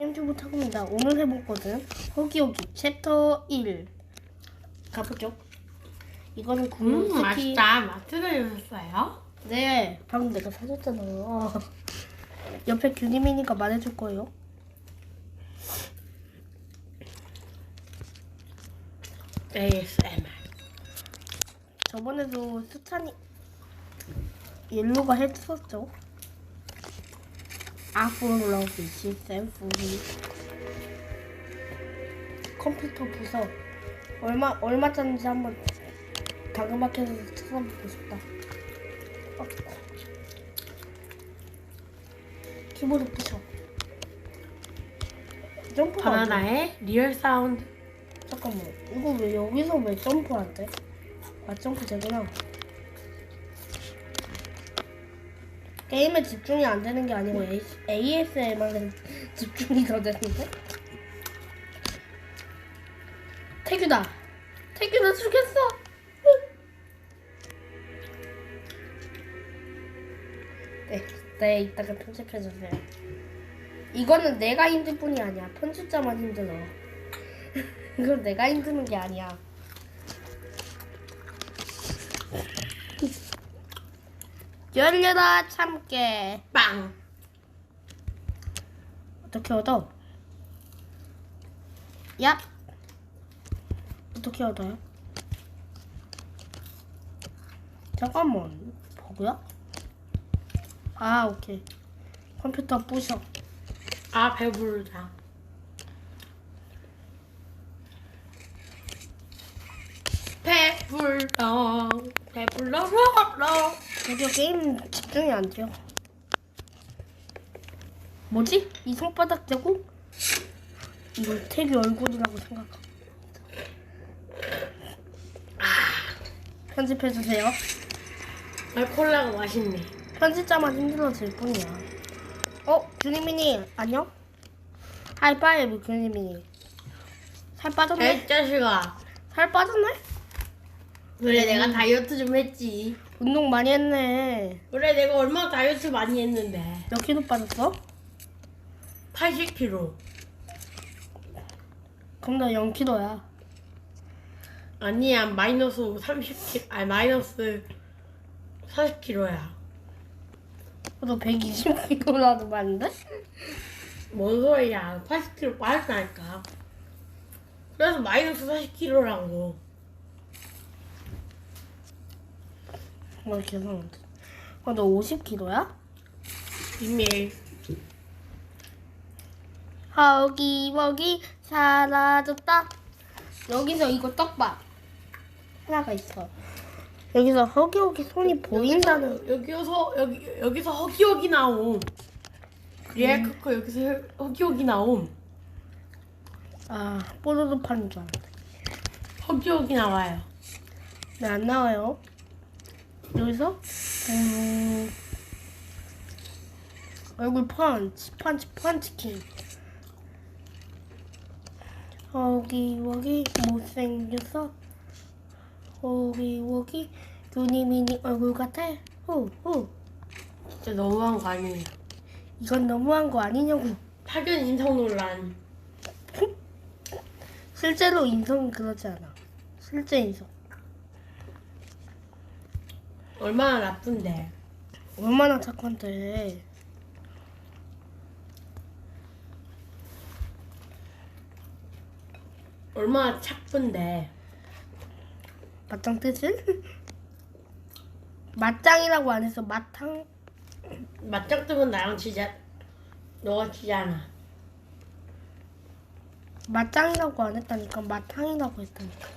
햄튜브 타고입니다. 오늘 해볼 것은 허기호기 챕터 1 가보죠. 이거는 음, 스키. 맛있다. 마트에서 주셨어요? 네, 방금 내가 사줬잖아요. 옆에 균이미니가 말해줄 거예요. ASMR. 저번에도 수찬이 옐로가 했었죠. 앞으로 빛이 셀프리 컴퓨터 부서 얼마 얼마짜리인지 한번 다그마켓에서 찾아보고 싶다. 어. 키보드 안 돼. 바나나의 리얼 사운드. 잠깐만 이거 왜 여기서 왜 점프 안 돼? 아 점프 되구나 게임에 집중이 안 되는 게 아니고 ASMR에 집중이 더 되는데? 태규다. 태규 나 죽겠어. 네, 네 이따가 편집해주세요. 이거는 내가 힘들 뿐이 아니야. 편집자만 힘들어. 이건 내가 힘드는 게 아니야. 열려라 참깨. 빵. 어떻게 얻어? 야. 어떻게 얻어요? 잠깐만. 버그야? 아 오케이. 컴퓨터 부셔. 아, 배부르다. 배불러. 배불러. 러 드디어 게임 집중이 안 돼요. 뭐지? 이 손바닥 대고? 이걸 태기 얼굴이라고 생각하. 편집해주세요. 아, 콜라가 맛있네. 편집자만 힘들어질 뿐이야. 어? 규니미니 안녕? 하이파이브 규니미니. 살 빠졌네? 애 자식아. 살 빠졌네? 그래, 내가 다이어트 좀 했지. 운동 많이 했네. 그래, 내가 얼마나 다이어트 많이 했는데. 몇 킬로 빠졌어? 80kg. 그럼 너 0킬로야. 아니야, 마이너스 30kg. 아니, 마이너스 40kg야. 너 120킬로라도 많은데? 뭔 소리야. 80kg 빠졌다니까. 그래서 마이너스 40kg라고. 뭐 죄송한데. 어, 너 50킬로야? 비밀. 허기 먹이 사라졌다. 여기서 이거 떡밥 하나가 있어. 여기서 허기허기 손이 보인다는. 여기서 여기 여기서 허기허기 나옴. 리얼 크코 여기서 허기허기 나옴. 아 뽀로로 파는 줄 알았네. 허기허기 나와요. 네, 안 나와요. 여기서 음, 얼굴 펀치 펀치 펀치킹. 허기허기 못생겼어. 허기허기 누니미니 얼굴 같아. 후후. 진짜 너무한 거 아니에요. 이건 너무한 거 아니냐고. 파견 인성 논란. 실제로 인성은 그러지 않아. 실제 인성. 얼마나 나쁜데. 얼마나 착한데. 얼마나 착쁜데. 맞짱 뜻은? 맞짱이라고 안 했어. 맞탕. 맞짱 뜨면 나랑 치자. 너가 치잖아. 맞짱이라고 안 했다니까. 맞탕이라고 했다니까.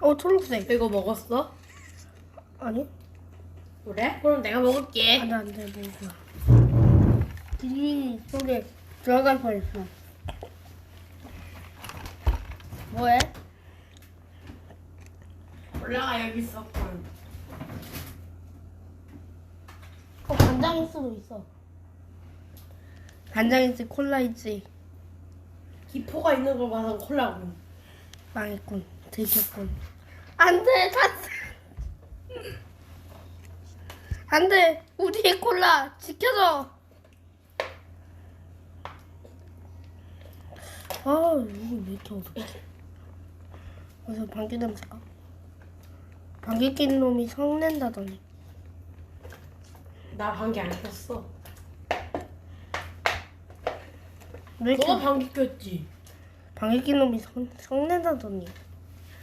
어, 초록색. 이거 먹었어? 아니? 그래? 그럼 내가 먹을게. 안 돼, 안 돼, 뭐야. 디니 속에 들어갈 뻔했어. 뭐해? 올라가 여기 있었군. 어, 간장일 수도 있어. 간장일지 콜라일지 기포가 있는 걸 봐서 콜라군. 망했군. 되셨군. 안 돼, 다. 안 돼, 우리의 콜라 지켜줘. 아, 이거 왜 이렇게 어둡지? 무슨 방귀 냄새가? 방귀 낀 놈이 성낸다더니. 나 방귀 안 꼈어. 왜 이렇게 너가 방귀 꼈지? 방귀 낀 놈이 성, 성낸다더니.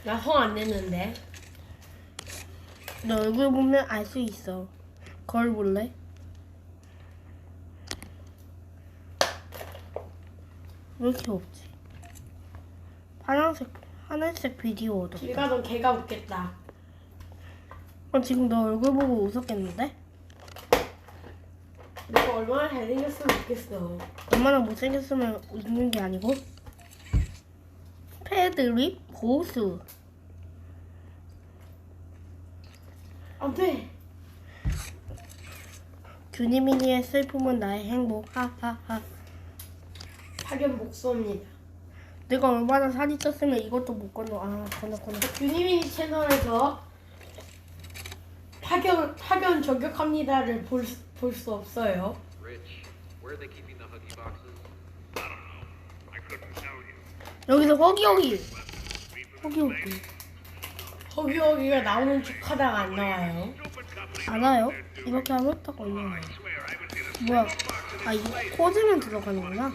나 성 안 냈는데. 너 얼굴 보면 알 수 있어 거울 볼래? 왜 이렇게 없지? 파란색 하늘색 비디오 어둡다 길 가던 개가 웃겠다. 어, 지금 너 얼굴 보고 웃었겠는데? 너가 얼마나 잘생겼으면 좋겠어. 얼마나 못생겼으면 웃는 게 아니고 패드립 고수 안 돼. 규니미니의 슬픔은 나의 행복 하하하 파견 목소입니다. 내가 얼마나 살이 쪘으면 이것도 못 건너 아 건너 건너 유니미니 채널에서 파견 파견 저격합니다를 볼 볼 수 없어요. Rich, where are they keeping the huggy boxes? I don't know. I couldn't. 여기서 허기허기 허기허기 허기허기가 나오는 척 하다가 안 나와요. 안 와요? 이렇게 하면 딱 a 뭐야 아 이거 꽂으면 들어가는구나.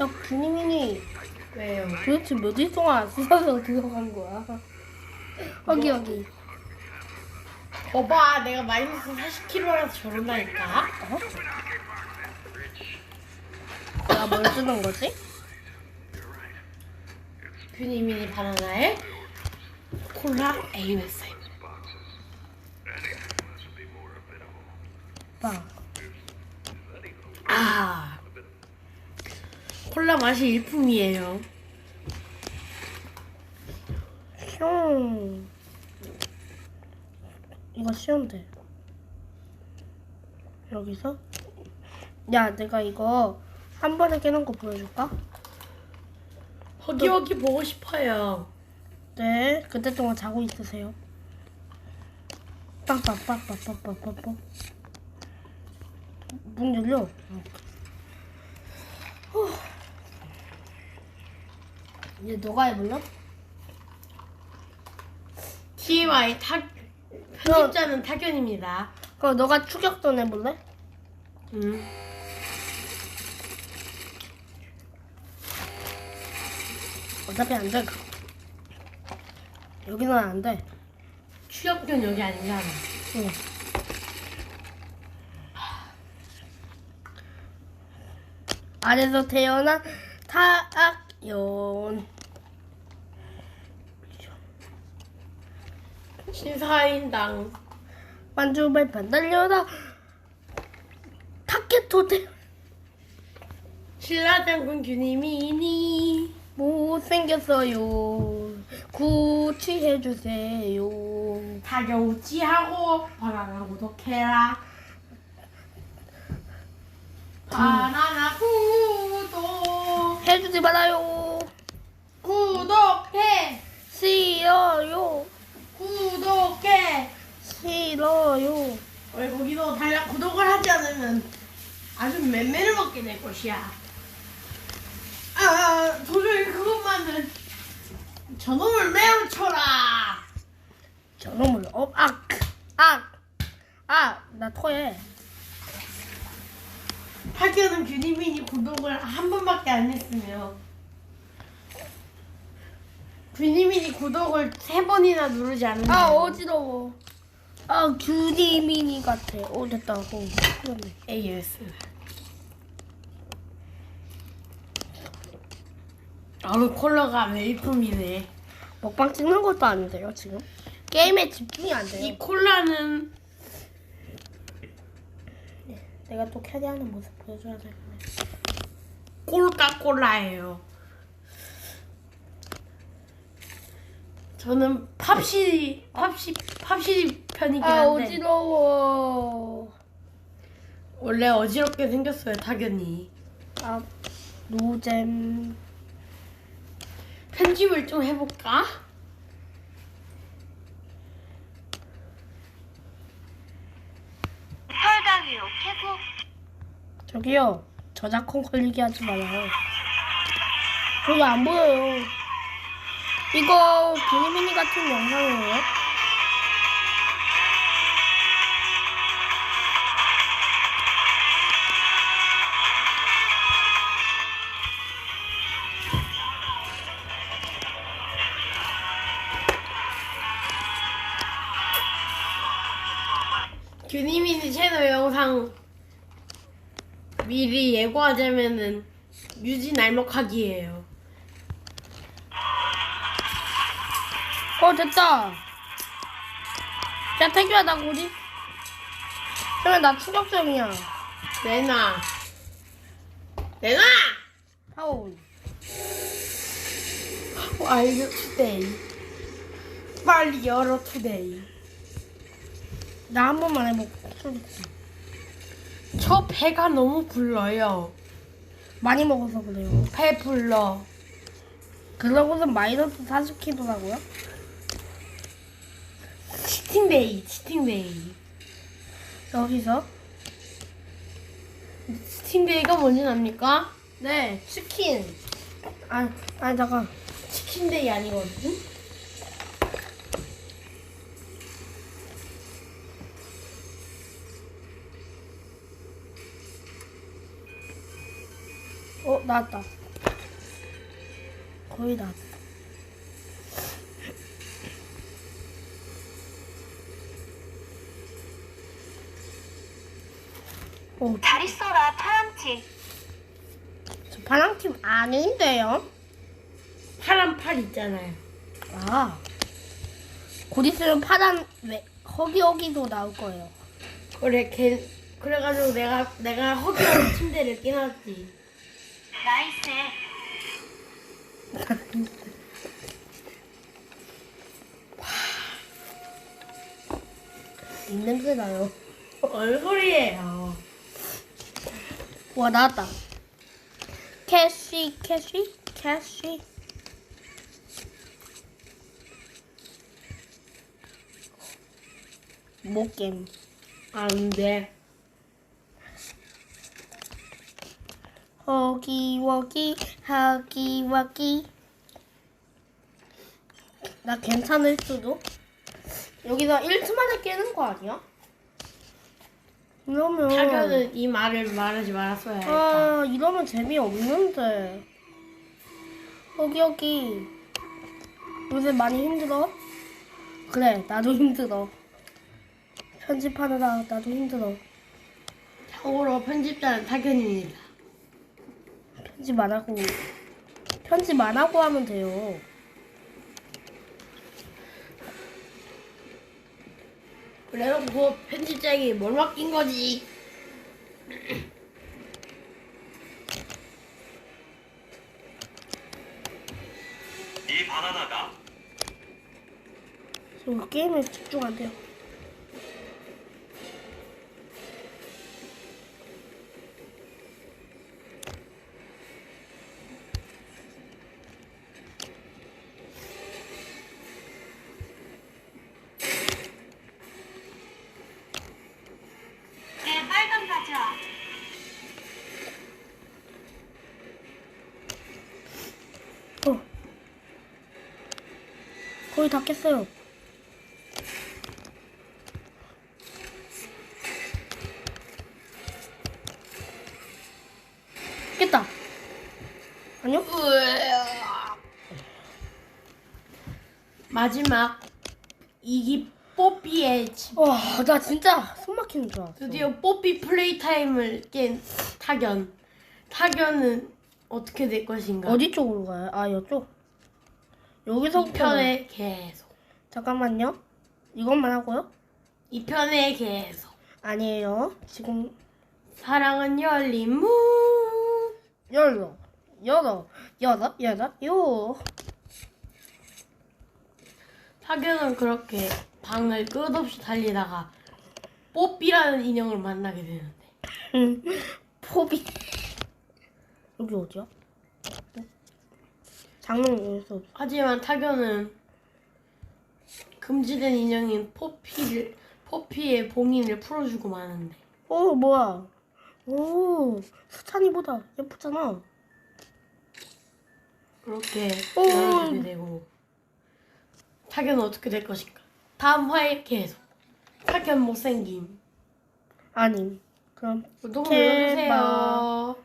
야 규니미니 왜요? 도대체 며칠 동안 안 쓰셔서 들어간 거야 허기허기 거봐, 내가 마이너스 40kg라서 저런다니까. 내가 뭘 쓰는 거지? 유니미니 바나나에 콜라 habitable. 봐 아, 콜라 맛이 일품이에요. 슝. 이거 쉬운데. 여기서 야 내가 이거 한 번에 깨는 거 보여줄까? 허기허기 보고 싶어요. 네, 그때 동안 자고 있으세요. 빵빵빵빵빵빵빵. 문 열려. 어. 이제 너가 해볼래? TMI 탁 편집자는 타견입니다. 그럼 너가 추격전 해볼래? 응. 어차피 안 돼. 여기는 안 돼. 추격견 여기 아니잖아. 응. 아래서 태어난 타악연 신사인당 만주발 반달려다 타케토테 신라장군 규님이니 못생겼어요. 구치해주세요. 타겨우찌하고 바나나 구독해라. 바나나 구독. 해주지 말아요. 구독해. 싫어요. 구독해. 싫어요. 왜 거기도 달라 구독을 하지 않으면 아주 맴매를 먹게 될 것이야. 아 도저히 그것만은 저놈을 매우 쳐라. 저놈을 어, 악, 악, 악, 나 토해. 타기는 규니민이 구독을 한 번밖에 안 했으며 규니민이 구독을 세 번이나 누르지 않는다. 아 어지러워. 아 규니미니 같아. 어 됐다. 어, 그러네. AS. 아우 콜라가 메이품이네. 먹방 찍는 것도 아닌데요 지금. 게임에 집중이 안이 돼요. 콜라는 내가 또 캐리하는 모습 보여줘야 되겠네. 꼴까 콜라예요. 저는 팝시 팝시 팝시 편이긴 아 한데 어지러워. 원래 어지럽게 생겼어요 타견이. 아 노잼. 편집을 좀 해볼까? 저기요. 저작권 걸리게 하지 말아요. 저기 안 보여요. 이거 비니비니 같은 영상이에요? 영상 미리 예고하자면은 유지 날먹하기예요. 어 됐다. 야 태규야 나 어디? 그러면 나 추격점이야. 내놔. 내놔! 파울. 알려 투데이. 빨리 열어 투데이. 나 한 번만 해볼게. 저 배가 너무 불러요. 많이 먹어서 그래요. 배 불러. 그러고서 마이너스 40kg라고요? 치팅데이, 치팅데이. 여기서? 치팅데이가 뭔지 압니까? 네, 치킨. 아, 아니 잠깐. 치킨데이 아니거든? 어, 나왔다. 거의 나왔다. 오, 잘 있어라 파랑치 저 파랑팀 아닌데요? 파란 팔 있잖아요. 아. 곧 있으면 파란 왜 허기허기도 나올 거예요. 그래, 걔, 그래가지고 내가, 내가 허기한 침대를 끼놨지. 나이스 입냄새 나요. 얼굴이에요. 와, 나왔다. 캐시, 캐시, 캐시. 목겜. 안 돼. 허기워기 하기와기 나 괜찮을 수도 여기서 1트 만에 깨는 거 아니야? 이러면 타견은 이 말을 말하지 말았어야 했다. 아 이러면 재미없는데 허기허기 요새 많이 힘들어? 그래 나도 힘들어 편집하느라 나도 힘들어 참고로 편집자는 타견입니다. 편집 안 하고 편집 안 하고 하면 돼요. 그래놓고 편집자에게 뭘 맡긴 거지? 이 바나나가 저 게임에 집중 안 돼요. 거의 다 깼어요. 깼다. 아니요? 마지막 이기 뽀삐의 집. 와, 나 진짜 숨 막히는 줄 알았어. 드디어 뽀삐 플레이 타임을 깬 타견. 타견은 어떻게 될 것인가? 어디 쪽으로 가요? 아, 이쪽. 여기서부터. 2편에 계속. 잠깐만요. 이것만 하고요? 2편에 계속. 아니에요. 지금 사랑은 열린 문. 열어, 열어, 열어, 열어, 요. 타견은 그렇게 방을 끝없이 달리다가 뽀삐라는 인형을 만나게 되는데 포비. 여기 어디야? 장롱 여기서 없어. 하지만 타견은 금지된 인형인 포피를 포피의 봉인을 풀어주고 마는데 어, 뭐야? 오, 수찬이보다 예쁘잖아. 이렇게 오. 열어주게 되고 타견은 어떻게 될 것인가? 다음 화에 계속 타견 못생김 아님. 그럼 구독. 눌러주세요. 봐봐.